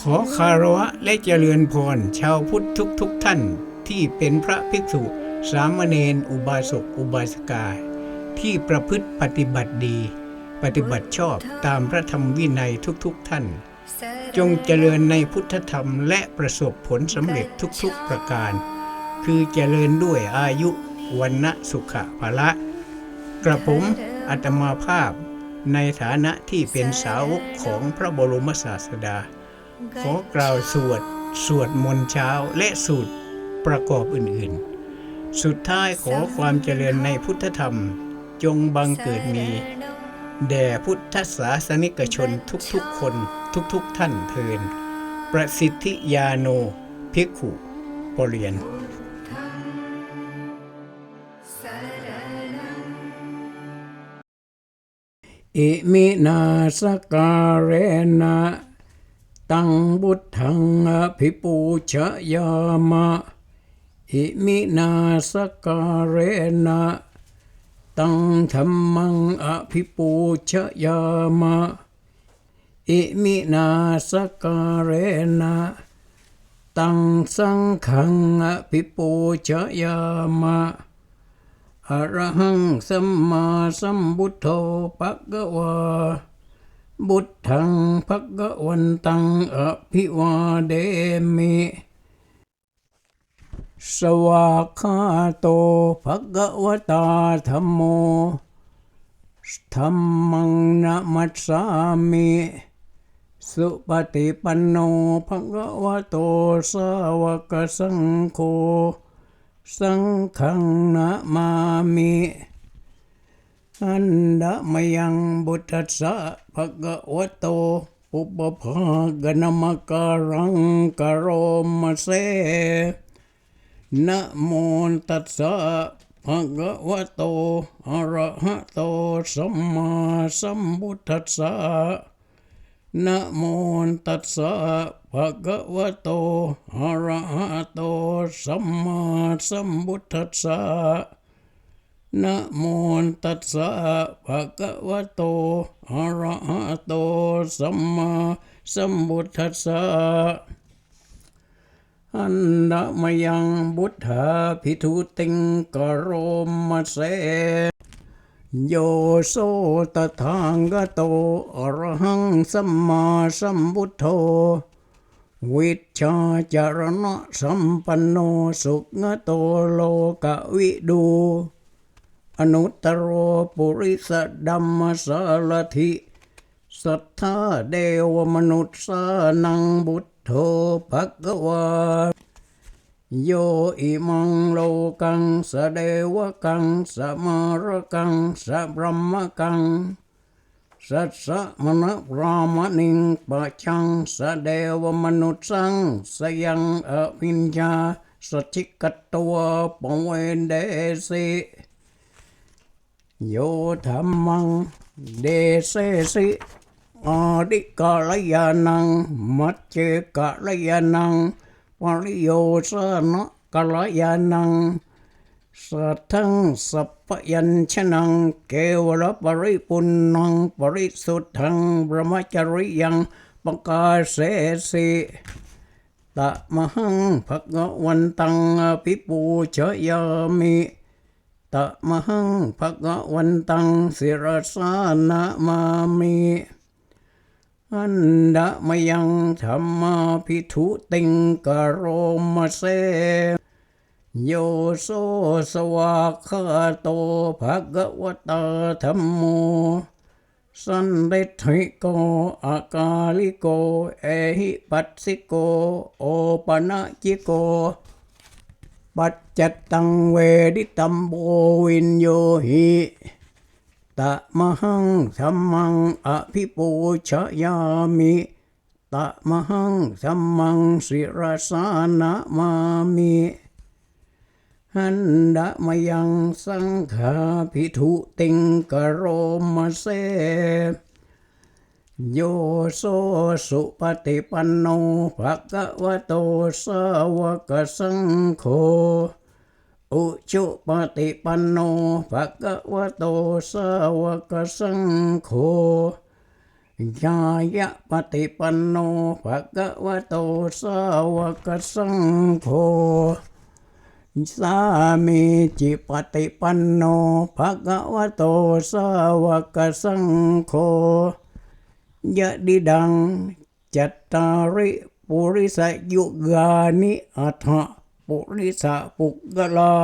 ขอคารวะและเจริญพร ชาวพุทธทุกทุกท่านที่เป็นพระภิกษุ สามเณรอุบาสกอุบาสิกา ที่ประพฤติปฏิบัติดี ปฏิบัติชอบตามพระธรรมวินัยทุกๆท่าน จงเจริญในพุทธธรรมและประสบผลสำเร็จทุกๆประการ คือเจริญด้วยอายุวันนะสุขะภละ กระผมอัตมาภาพในฐานะที่เป็นสาวกของพระบรมศาสดา ขอกล่าวสวด สวดมนต์เช้าและสูตรประกอบอื่นๆ สุดท้ายขอความเจริญในพุทธธรรมจงบังเกิดมี แด่พุทธศาสนิกชนทุกๆคนทุกๆท่านเทิน ประสิทธิยาโนภิกขุปรเรียนอิมินาสการเรนะ ตังบุตถังอภิปูชยามะ อิมินาสการเรนะตังธรรมังอภิปูชยามะ อิมินาสการเรนะตังสังขังอภิปูชยามะอะระหังสัมมาสัมพุทโธภะคะวา บุตถังภะควันตังอภิวาเดมิ สวากขาโตภะคะวตาธัมโมธัมมังนะมัสสามิ สุปฏิปันโนภะควะโตสาวกสังโฆ สังฆังนะมามิ อันดะมยังบุตตัสสะภะคะวะโตปุปภากนมการังกโรมเสนะโมตัสสะภะคะวะโตอะระหะโตสัมมาสัมพุทธัสสะนะโมตัสสะภะคะวะโตอะระหะโตสัมมาสัมพุทธัสสะ นะโมตัสสะภะคะวะโตอะระหะโตสัมมาสัมพุทธัสสะอันดะมยังบุตถาภิทุติงกโรมะเสโยโสตทางกโตอรหังสัมมาสัมพุทโธวิชชาจารณะสัมปันโนสุขโตโลกวิดู อนุตตรโรปุริสดัมมสารถิสัทธาเดวมนุษย์สานังบุตโธภะควาโยอิมังโลกังสเดวกังสมารกังสะบรมกังสัสสะมณพรามณิงปะชังสเดวมนุษย์สังสยังอภิญญาสชิกตัวปเวเดสิ โยธรรมัง เดเสสิอดิกาลยานัง มัจเจกาลยานังปริโยสนะกาลยานังสัทธังสัพยัญชนังเกวรปริปุณนังปริสุทธังบรมจริยังปกาเสสิตะมหังภะคะวันตังอภิปูชยามิ ตะมหังภะคะวันตังสิรสานะมามิอันดะมยังธรรมาภิทุติงกโรมเสโยโสสวากขาโตภะคะวตาธัมโมสันเดธิโกอากาลิโก เอหิปัสสิโก โอปนะจิโก ปัจจตังเวดิตัมโบวินโยหิตะมหังสัมมังอภิปูชยามิตะมหังสัมมังสิรสานะมามิหันดะมยังสังฆาภิทุติงกโรมเส โยโสสุปฏิปันโนภะคะวะโตสาวกสังโฆอุชุปฏิปันโนภะคะวะโตสาวกสังโฆยายะปฏิปันโนภะคะวะโตสาวกสังโฆสามีจิปฏิปันโนภะคะวะโตสาวกสังโฆ ยะดิดังจัตตาริปุริสยุกานิอัฏฐปุริสปุกกลา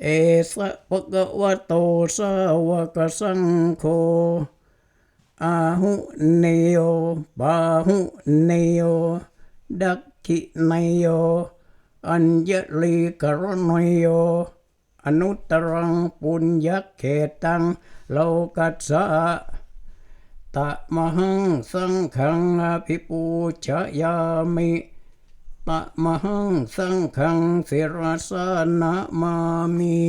เอสะภะคะวะโตสาวกสังโฆอาหุเนโยบาหุเนโยดักขิเนโยอัญญลีกรณโยอนุตตรังปุญญเขตังโลกัสสะ ตะมหังสังฆังอภิปูชยามิตะมหังสังฆังสิรสนามามิ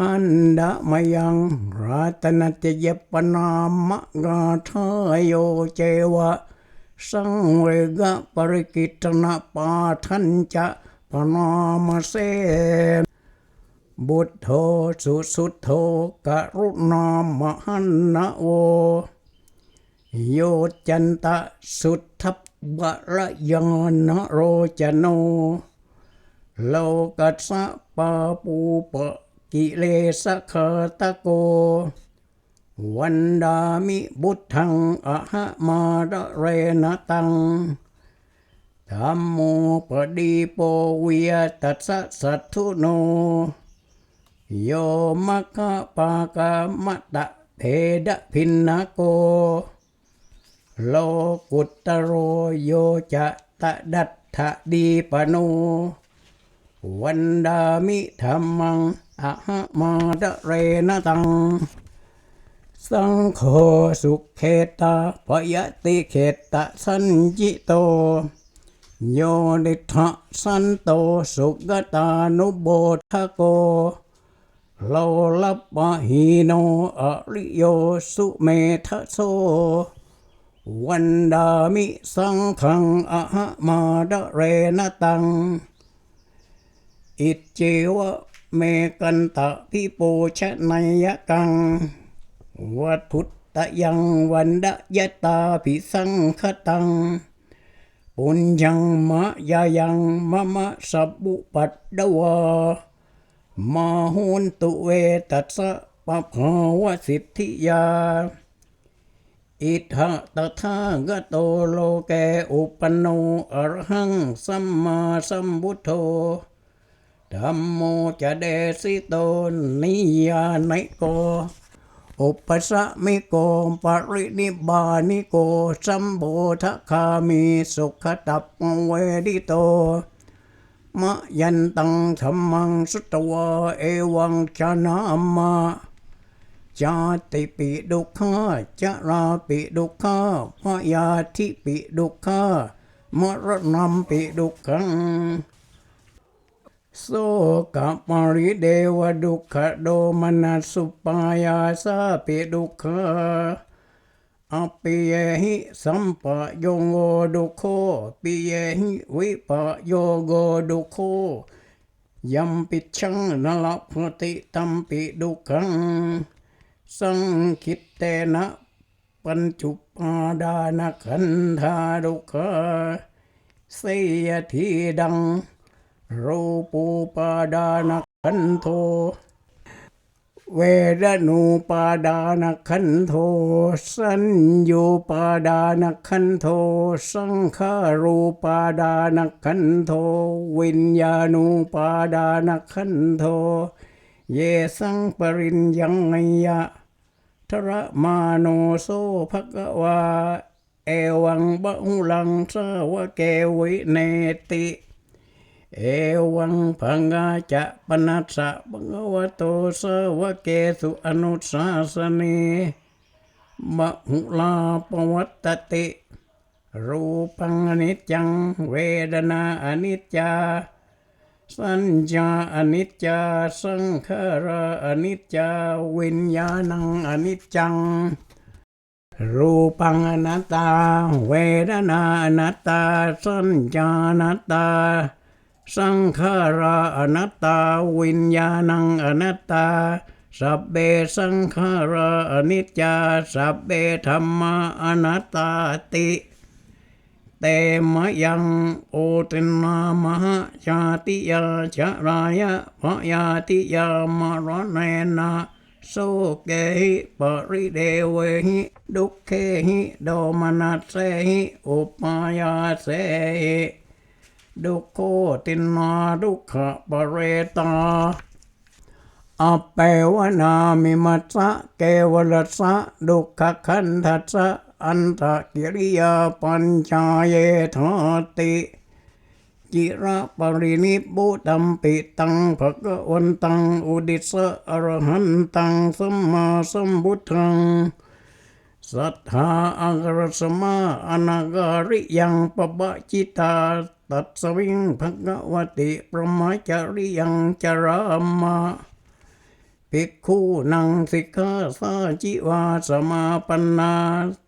อันดะมยังรัตนตยปนามะกาทายโยเจวะ สังเวกปริกิตนาปาทันจะปนามเส บุตโธสุสุโธกรุณามหันนะโวโยจันตะสุทัพบะระยานโรจโนโลกัสะปาปูปะกิเลสะคาตะโก วันดามิบุตทังอะหะมาระเรนะตังธรรมโมปดีโปวิยตัสสะสัทธุโน โยมะคะปากามะตะเพดะพินนาโก โลกุตตโรโยจะตะดัตถะดีปโน วันดามิธรรมังอะหะมาดะเรนะตัง สังโฆสุขเขตาปยติเขตะสัญจิโต โยดิทะสันโตสุกตานุโบทโก โลลัปปะหีโนอริโยสุเมทะโสวันดามิสังขังอะหะมาดะเรนตัง อิจเจวะเมกันตะพิปูชะนยกัง วัฏพุตตะยังวันดะยะตาภิสังคตัง ปุญญังมะยายังมะมะสับบุปัตดวา มาหุนตุเวตัสสะปะภาวะสิทธิยา อิทะตถาคโตโลเกอุปนโนอรหังสัมมาสัมพุทโธธัมโมจะเดสิโตนิยานิโก อุปสะมิโกปรินิบานิโกสัมโบทคามิสุขตัปเวดิโต มะยันตังธรรมังสุตวะเอวังชนะมาจาติปิดุขาจาราปิดุขาพยาธิปิดุขามรณัมปิดุขังโสกปริเดวดุขโดมนัสสุปายาสาปิดุขา อปิเยหิสัมปะโยโงดุโคปิเยหิวิปะโยโกดุโคยัมปิชังนลพติตัมปิดุขัง สังคิตเตนะปัญจุปาดานขันธาดุขาเสยทีดังรูปูปาดานขันโท เวรนูปาดานขันโท สัญญูปาดานขันโท สังขารูปาดานขันโท วิญญาณูปาดานขันโท เยสังปริญญังไงยะทระมาโนโซภะกวา เอวังบะหุลังสาวะเกวิเนติ เอวังพังกาจะปนัสสะภะคะวะโตสวะเกสุอนุสาสเนมะหุลาปวัตตติ รูปังอนิจจัง เวดนาอนิจจา สัญญาอนิจจา สังขาราอนิจจา วิญญาณังอนิจจัง รูปังอนัตตา เวทนาอนัตตา สัญญาอนัตตา สังขาราอนัตตาวิญญาณังอนัตตา สัพเบสังขาราอนิจจา สัพเบธรรมาอนัตตาติเตมะยังโอตินามหาชาติยาชะรายะพยาติยามรณเนนะโสเกหิปริเดเวหิดุเคหิโดมนัสเสหิอุปายาเสหิ ดุโคตินาดุขะปะเรตาอเปวนามิมัสสะเกวรสะดุขขันทัสะอันตะกิริยาปัญจายเยธาติจิระปรินิบุตัมปิตังภะกวันตังอุดิสสะอรหันตังสัมมาสัมพุทธังสัทธาอังรสมาอนาการิยังปะบะจิตา ตัสสวิงภะกวติประมาจริยังจรามะภิกขุนังสิกขาสาจิวาสมาปนา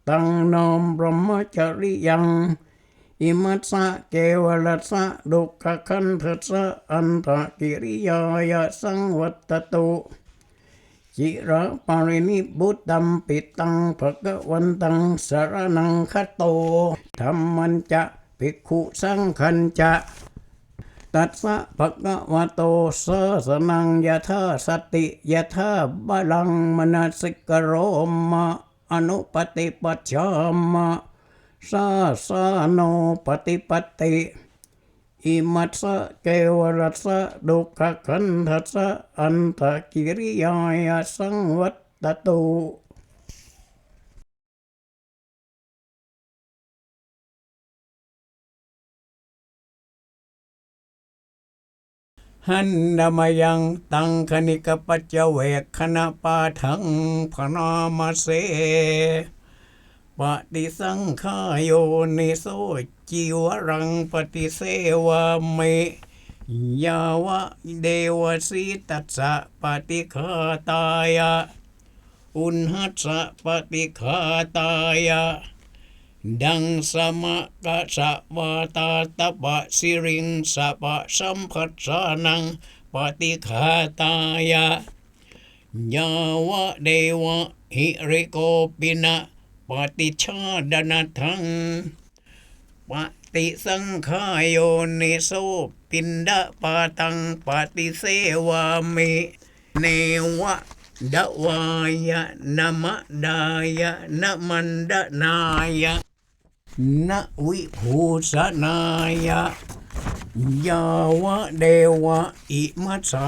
ตังนอมบรมจริยัง อิมัสสะเกวรัสสะดุขขันทัสสะอันตะกิริยายะสังวัตตุจิระปารินิบุตตัมปิตังภะกวันตังสารนังคโตธรรมันจะ ภิกขุสังขันจะ ตัสสะภะคะวะโตสะสนังยะธาสติยะธาบาลังมนสิกโรมะอนุปติปัจฉามะสาสาโนปฏิปติอิมัสสะเกวรัสสะดุขขันทัสสะอันตะกิริยายะสังวัตตุ หันดามยังตังคณิกปัจเจเวกขณปาทังพนามาเสปฏิสังขายโยนิโสจิวรังปฏิเสวามิยาวะเดวสีตัสสะปฏิฆาตายะอุณหัสสะปฏิฆาตายะ ดังสมะกะสะวาตาตปะสิริงสะปะสัมผัสสานังปฏิฆาตายะยาวะเดวะหิริโกปินะปฏิชาดนาทังปฏิสังขายโยนิโสปินดาปาตังปฏิเสวามิเนวะดวายะนมะดายะนมันดนายะ นะวิภูสนายะยาวะเดวะอิมัสสะ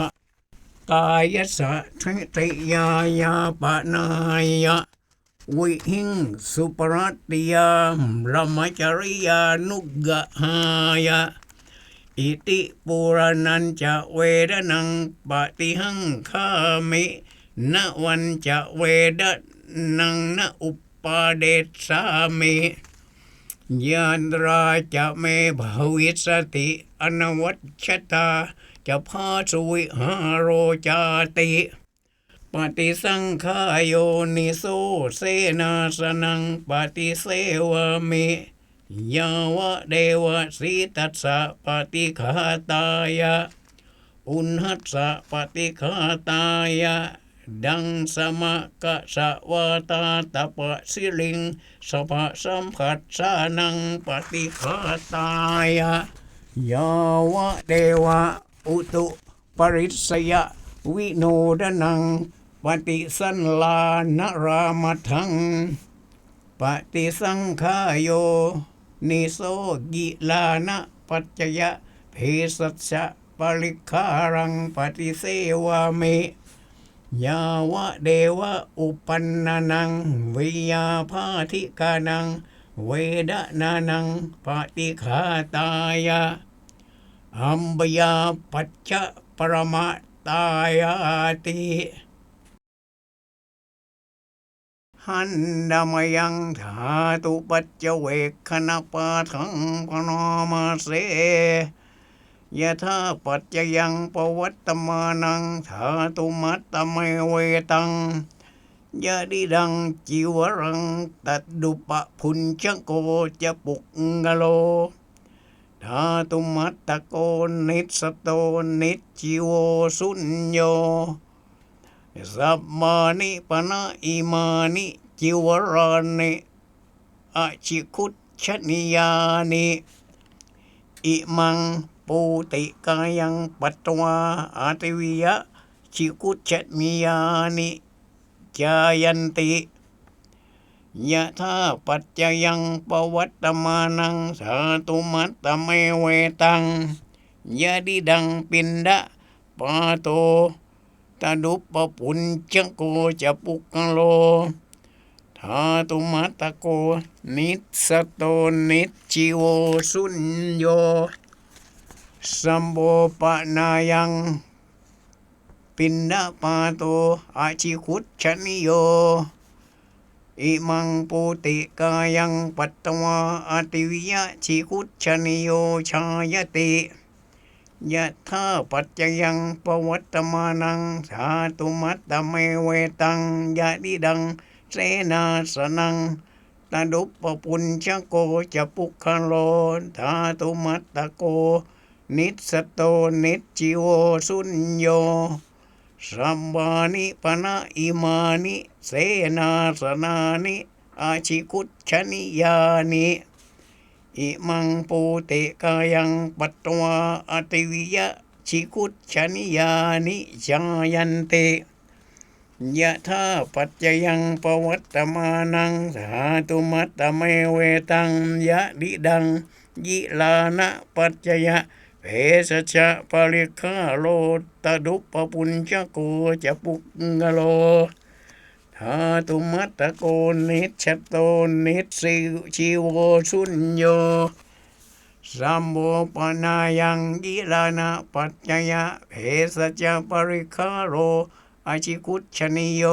กายสะทิติยายาปนายะวิหิงสุปรัตติยามรมจริยานุกะหายะอิติปุรนันจะเวดนังปฏิหังคามินวันจะเวดนังนอุปปาเดสามิ ยานราจะเมภวิสติอนวัชตา จะพาสุวิหารโรจาติ ปฏิสังขายโยนิโสเสนาสนังปฏิเสวามิยาวะเดวะสีตัสสะปฏิฆาตายะ อุณหัสสะปฏิฆาตายะ ดังสมะกะสะวาตาตะปะสิลิงสภะสัมผัสสานังปฏิฆาตายะยาวะเดวะอุตุปริสยะวิโนดนัง ปฏิสันลานรามทัง ปฏิสังขายโย นิโสกิลานะปัจจยะเพสัชะปริคารังปฏิเสวามิ ยาวะเดวะอุปันนานังวิยาภาธิกานัง เวดนานังปฏิฆาตายะอัมบยาปัจจะปรมาตายาติหันดามยังธาตุปัจเจเวกขณปาทังพนมาเส ยะธาปัจจยังปวัตตมานังธาตุมัตตะเมเวตังยะดิดังจิวรังตัดดุปะพุญชโกจะปุกกะโลธาตุมัตตะโกนิสโตนิจิโวสุญโยสัมมานิปนะอิมานิจิวรานิอชิคุชชนิยานิอิมัง ปูติกายังปัตตวาอาติวิยะชิคุชชนิยานิจายันติยะธาปัจจยังปวัตตมานังสาตุมัตตะเมเวตังยะดิดังปินดะปาโตตะดุปปุญจโกจะปุกโลธาตุมัตตะโกนิสโตนิจิโวสุญโย สัมโบปะนายังปินดาปาโตอาชิคุชชนิโย อิมังปูติกายังปัตตวาอาติวิยะชิคุชนิโยชายติยะธาปัจจยังปวัตตมานังสาตุมัตตะเมเวตังยะดิดังเสนาสนังตดุปปุญชโกจะปุคคโลธาตุมัตตะโก นิสสโตนิจิโวสุญโยสัมบานิปนะอิมานิเสนาสนานิอาชิคุชชนิยานิอิมังปูเตกายังปัตตวาอติวิยะชิคุชชนิยานิจายันเตยะธาปัจจยังปวัตตมานังสาตุมัตตเมเวตังยะดิดังยิลานะปัจจยะ สชะปริคาโลตดุปปุญจโกจะปุกงโลธาตุมัตตะโกนิชโตนิสิชิโวสุญโยสัมโบปนายังยิลานะปัจจยะเพสชะปริคาโลอาชิคุชนิโย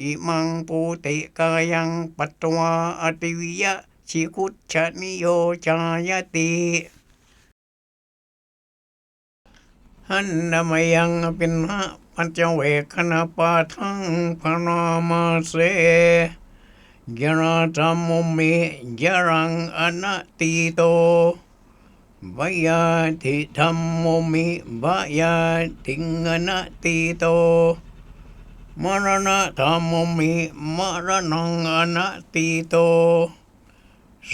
อิมังปูติกายังปัตตวาอติวิยะชิคุชนิโยจายติ หันนามยังปินหะปัญจเวคณปาทังพนามาเสยราธรรมุมิยรังอนติโตวยาธิธรรมุมิวยาทิงอนติโตมรณะธรรมุมิมรณังอนตติโต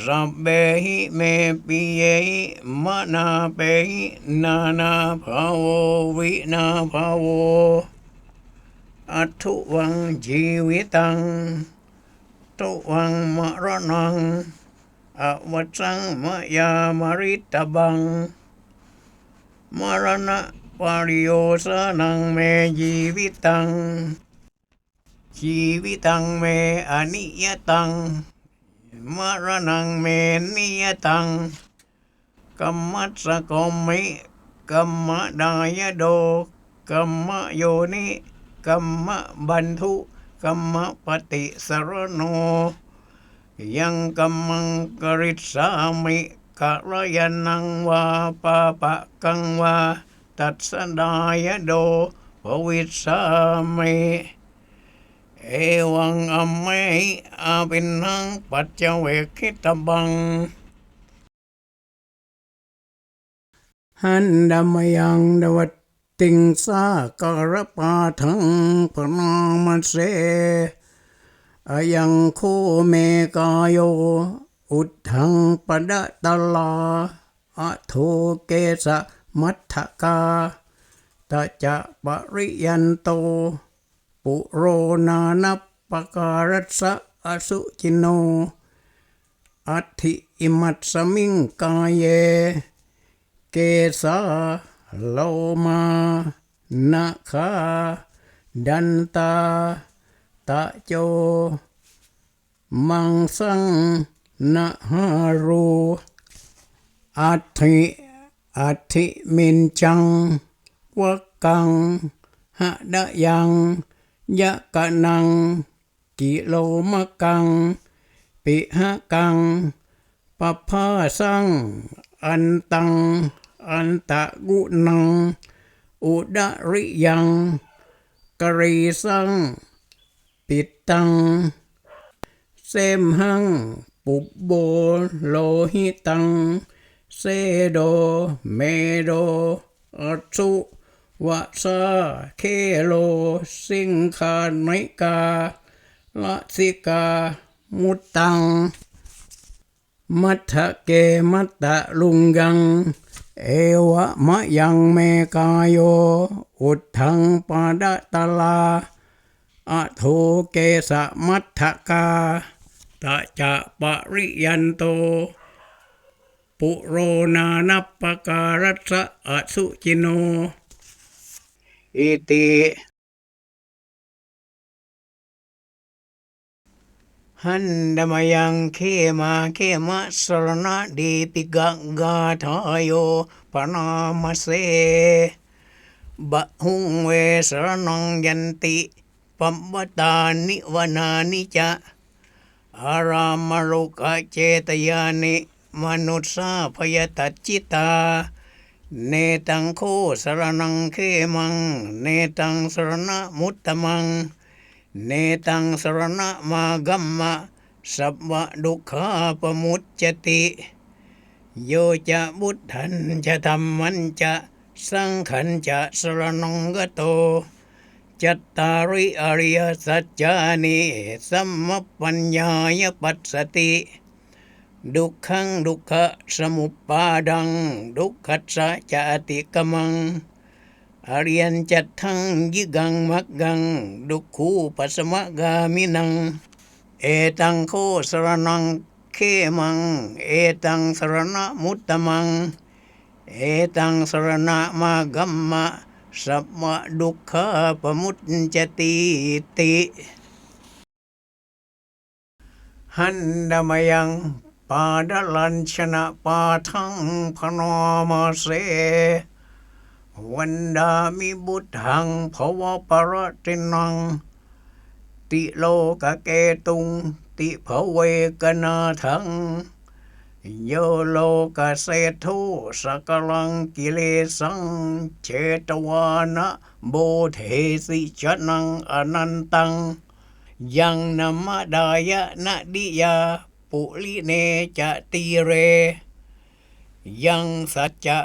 สัพเพหิเมปิเยหิมนาเปหินานาภาโววินาภาโวอัตุวังชีวิตังตุวังมรณังอวัตสังมยามริตบัง มรณะปริโยสนังเมชีวิตัง ชีวิตังเมอนิยตัง มรณังเมนิยตังกัมมัสกมมิกัมมะดายโดกัมมะโยนิกัมมะบันทุกัมมะปฏิสรโน ยังกัมมังกริสามิกะระยนังวาปาปะกังวา ตัสสดายโดภวิสามิ เอวังอเมหิอาปินนังปัจจเวคิตบัง หันดามยังดวัตติงสาการปาทังพนามเสอายังโคเมกายโย อุดทังปะดะตลาอะโทเกสะมัทธกาตะจะปริยันโต ปุโรนานัปปการัสะอสุจิโน อัติอิมัตสมิงกายเย เกสาโลมานาคาดันตา ตะโจ มังสังนะหารูอัติอัติมินจังวกังหะดะยัง ยะกะนัง กิโลมะกัง ปิหะกังปะพาสัง อันตัง อันตะกุนัง อุดริยังกรีสัง ปิดตังเสมหัง ปุบโบโลหิตัง เซโด เมโดอัตสุ วะสาเคโล สิงคาไนกาละสิกา มุตตัง มัทเกมัตตะลุงยัง เอวะมะยังเมกายโย อุทังปาดะตลาอะโทเกสะมัทกาตะจะปริยันโต ปุโรนานัปปการัสสะอสุจิโน อิติหันดมยังเคมาเคมะสรณะดีปิกังกาทายโยปนามเสบะหุงเวสรนงยันติปัมปตานิวนานิจะอารามรุกะเจตยานิมนุสสาพยตัจจิตา เนตังโคสรนังเคมัง เนตังสรณะมุตตมัง เนตังสรณะมากัมมะ สัพพะดุขาปมุจจติ โยจะบุตทันจะธรรมันจะสังขันจะสรนังกโต จัตตาริอริยสัจจานิสัมมปัญญายปัสสติ ดุขังดุขะสมุปปาดัง ดุขัสสะจะอติกมัง อริยันจัตทังยิกังมักกัง ดุขูปัสมะกามินัง เอตังโคสรนังเคมัง เอตังสรณะมุตตมัง เอตังสรณะมากัมมะสัพพะดุขาปมุจจติติ หันดมยัง ปาดลัญชนะปาทังพนมาเส วันดามิบุตทังภวปรตินัง ติโลกเกตุง ติภเวกนาทัง โยโลกเสทุสกลังกิเลสัง เชตวานะโบเทสิชนังอนันตัง ยังนมดายะนะดิยา ปุลิเนจะตีเร ยังสัจจะ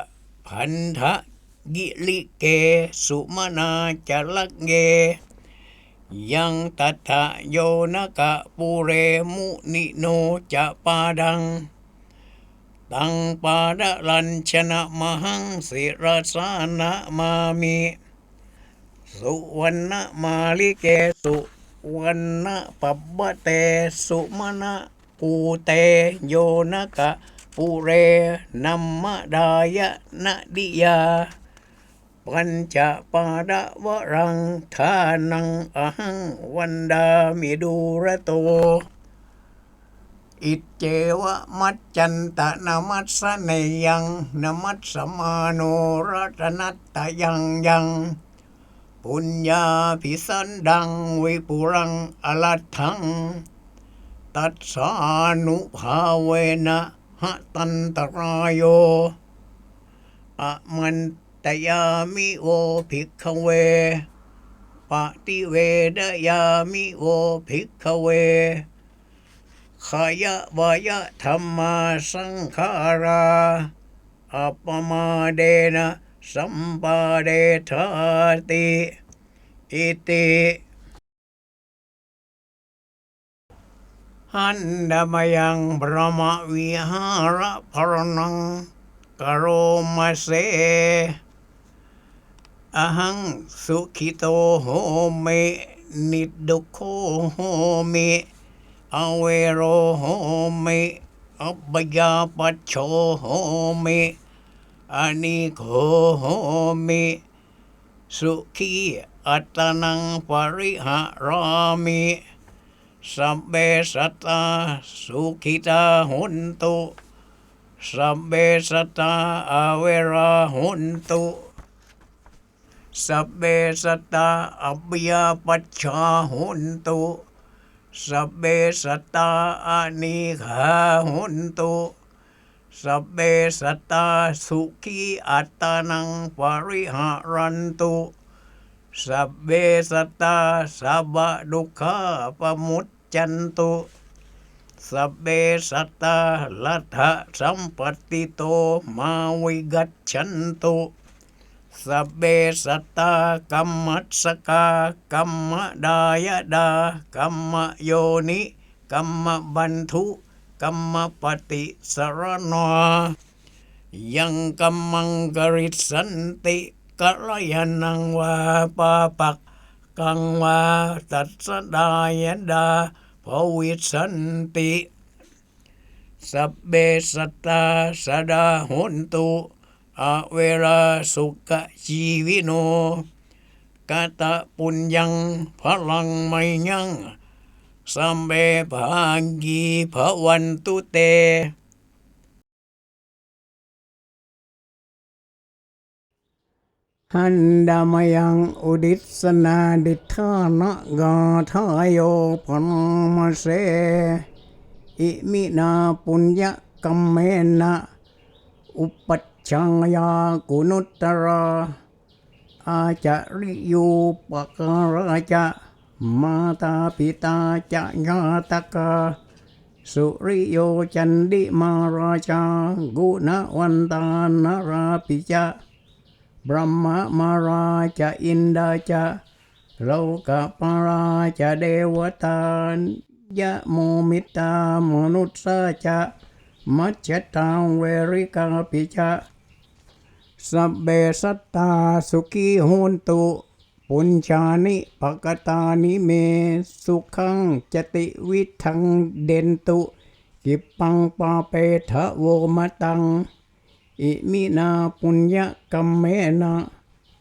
พันธะกิลิเก สุมนาจะลักเก ยังตัทะโยนกะปุเรมุนิโนจะปาดัง ตังปาดะลัญชนะมหังสิรสานะมามิสุวรรณมาลิเกสุวรรณปับบะเตสุมณะ ปูเตโยนะกะปุเรนัมมะดายะนะดิยา ปัญจปาดะวรังทานังอหังวันดามิดูระโต อิเจวะมัจจันตะนามัสสเนยังนามัสสมาโนรัตนัตตยังยังปุญญาภิสันดังวิปุรังอลัตถัง ตัสสานุภาเวนะหะตันตรายโยอะมันตยามิโอภิกขเวปฏิเวดยามิโอภิกขเวขยะวายะธรรมาสังขาราอัปมาเดนะสัมปาเดธาติ อิติ หันดมยังพระมวิหารพรนังกโรมาเสอหังสุขิโตโหเมนิดุโคโหเมอเวโรโหเมอัปยาปัชโชโหเมอนิโคโหเมสุขีอัตนังปริหารามิ สัมเบสัตตาสุขิตาหุนตุสัมเบสัตตาอเวราหุนตุสัพเบสัตตาอัปยาปัชชาหุนตุสัพเบสัตตาอานิขาหุนตุสัพเบสัตตาสุขีอัตตานังปริหารันตุ สัพเบสัตตาสัพพดุขาปมุจจันตุสัพเบสัตตาลัทธะสัมปติโตมาวิกัจฉันตุสพเบสัตตากัมมัสกากัมมดายดากัมมโยนิกัมมบันทุกัมมปฏิสรณายังกัมมังกริสันติ กัลยานังวาปาปักกังวาตัสสดายดาภวิสันติสัพเบสตตาสดาหุนตุอเวราสุขชีวิโนกาตะปุญญังพลังไมยังสัมเบภากีภวันตุเต หันดามยังอุดิสนาดิธานะกาทายโยพนมเส อิมินาปุญญกัมเมนะอุปัชฌังยากุนุตตราอาจาริยูปการาจะมาตาปิตาจะญาตกาสุริโยจันดิมาราชากุณวันตานราปิจะ บรมมาราจะอินดาจะโลกปาราจะเดวตายะโมมิตามนุษสาจะมัจจตังเวริกาปิจะสัพเบสัตตาสุขีโหนตุ ปุญชานิปกตานิเม สุขังจติวิทังเดนตุกิปปังปาเปทะโวมตัง อิมินาปุญญกัมเมนะ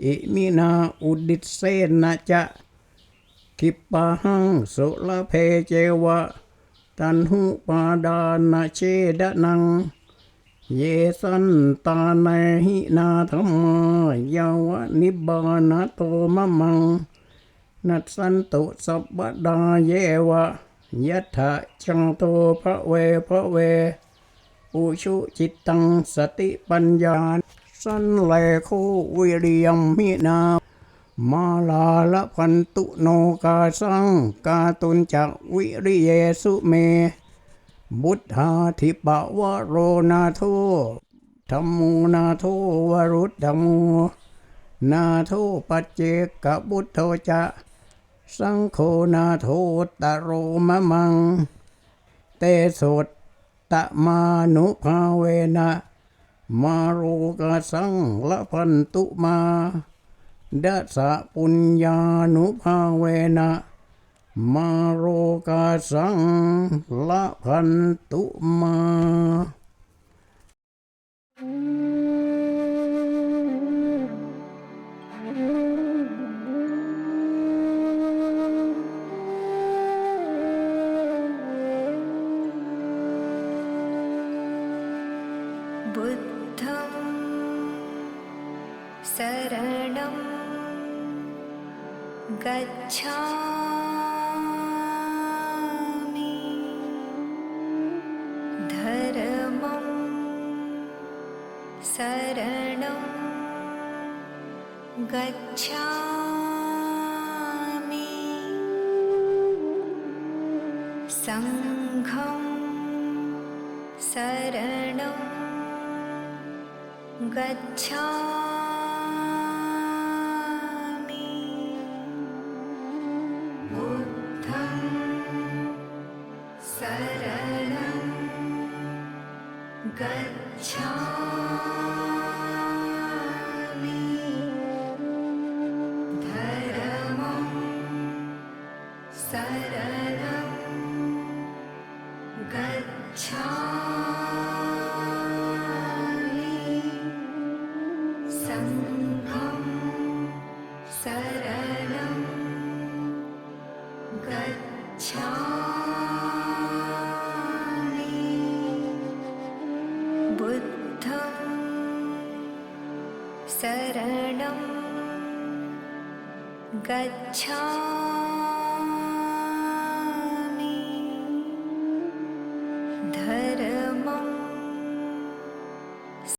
อิมินาอุดิตเสนะจะคิปะหังสุลเพเจวะ ตันหุปาดานาเชดนัง เยสันตาเนหินาธรรมายาวะนิบานาโตมะมัง นัสสันตุสัพพดาเยวะยัตถะจังโตพระเวพระเว อุชุจิตตังสติปัญญาสันเลโควิริยมมินามาลาละพันตุโนกาสังกาตุนจักวิริเยสุเม บุตธาธิปะวโรนาโทธรรมูนาโทวรุตธรรมูนาโทปัจเจกบุตโทจะสังโฆนาโทตโรมะมัง เตโสต ตมานุภาเวนะมาโรกสังละพันตุมาดัสสะปุญญานุภาเวนะมาโรกสังละพันตุมา 更强